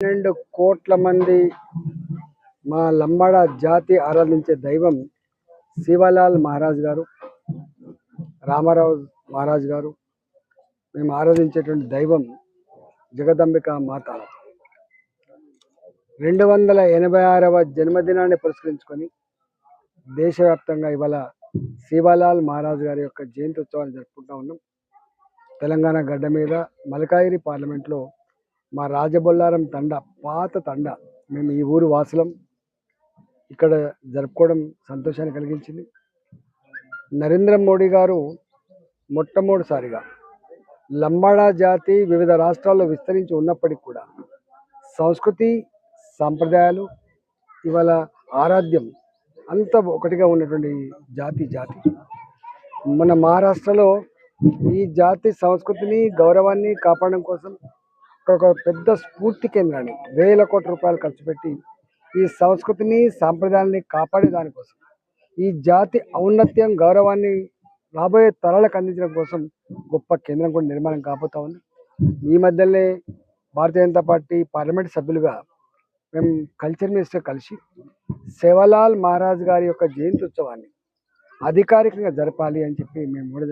పన్నెండు కోట్ల మంది మా లంబాడ జాతి ఆరాధించే దైవం శివలాల్ మహారాజ్ గారు రామారావు మహారాజ్ గారు. మేము ఆరాధించేటువంటి దైవం జగదంబిక మాత. రెండు వందల ఎనభై ఆరవ జన్మదినాన్ని పురస్కరించుకొని దేశవ్యాప్తంగా ఇవాళ శివలాల్ మహారాజ్ గారి యొక్క జయంతి ఉత్సవాన్ని జరుపుకుంటా ఉన్నాం. తెలంగాణ గడ్డ మీద మలకాయిరి పార్లమెంట్లో మా రాజబొల్లారం తండ పాత తండ. మేము ఈ ఊరు వాసులం. ఇక్కడ జరుపుకోవడం సంతోషాన్ని కలిగించింది. నరేంద్ర మోడీ గారు మొట్టమొదటిసారిగా లంబాడా జాతి వివిధ రాష్ట్రాల్లో విస్తరించి ఉన్నప్పటికీ కూడా సంస్కృతి సాంప్రదాయాలు ఇవాళ ఆరాధ్యం అంత ఒకటిగా ఉన్నటువంటి జాతి జాతి. మన మహారాష్ట్రలో ఈ జాతి సంస్కృతిని గౌరవాన్ని కాపాడడం కోసం ఒక పెద్ద స్ఫూర్తి కేంద్రాన్ని వేల కోట్ల రూపాయలు ఖర్చు పెట్టి ఈ సంస్కృతిని సాంప్రదాయాన్ని కాపాడే దానికోసం ఈ జాతి ఔన్నత్యం గౌరవాన్ని రాబోయే తరాలకు అందించడం కోసం గొప్ప కేంద్రం కూడా నిర్మాణం కాబోతా ఉంది. ఈ మధ్యనే భారతీయ జనతా పార్టీ పార్లమెంట్ సభ్యులుగా మేము కల్చర్ మినిస్టర్ కలిసి సేవలాల్ మహారాజ్ గారి యొక్క జయంతి ఉత్సవాన్ని అధికారికంగా జరపాలి అని చెప్పి మేము కూడా